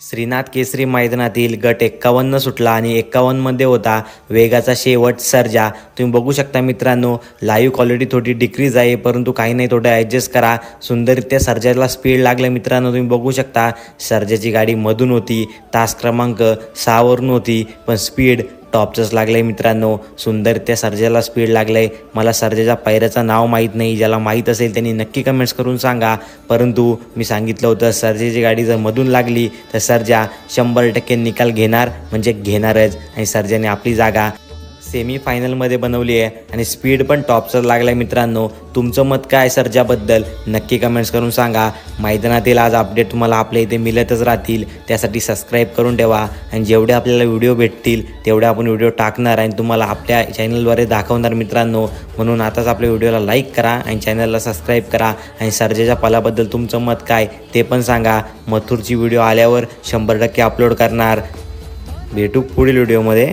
श्रीनाथ केसरी मैदानातील गट एक्कावन्न सुटला आणि एक्कावन्नमध्ये होता वेगाचा शेवट सर्जा. तुम्ही बघू शकता मित्रांनो लाईव्ह क्वालिटी थोडी डिक्रीज आहे परंतु काही नाही थोडं ॲडजस्ट करा. सुंदररित्या सर्जाला स्पीड लागलं मित्रांनो तुम्ही बघू शकता. सर्जाची गाडी मधून होती तास क्रमांक सहावरून होती पण स्पीड टॉपचंच लागलं आहे मित्रांनो. सुंदर त्या सर्जेला स्पीड लागलं आहे मला सर्जेच्या पायऱ्याचं नाव माहीत नाही. ज्याला माहीत असेल त्यांनी नक्की कमेंट्स करून सांगा. परंतु मी सांगितलं होतं सर्जेची गाडी जर मधून लागली तर सर्जा शंभर टक्के निकाल घेणार. म्हणजे घेणारच. आणि सर्जाने आपली जागा सेमी फायनलमध्ये बनवली आहे आणि स्पीड पण टॉपचं लागलाय आहे मित्रांनो. तुमचं मत काय सर्जाबद्दल नक्की कमेंट्स करून सांगा. मैदानातील आज अपडेट तुम्हाला आपल्या इथे मिळतच राहतील. त्यासाठी सबस्क्राईब करून ठेवा आणि जेवढे आपल्याला व्हिडिओ भेटतील तेवढे आपण व्हिडिओ टाकणार आणि तुम्हाला आपल्या चॅनलद्वारे दाखवणार मित्रांनो. म्हणून आताच आपल्या व्हिडिओला लाईक करा आणि चॅनलला सबस्क्राईब करा आणि सर्जेच्या पालाबद्दल तुमचं मत काय ते पण सांगा. मथुरची व्हिडिओ आल्यावर शंभर टक्के अपलोड करणार. भेटू पुढील व्हिडिओमध्ये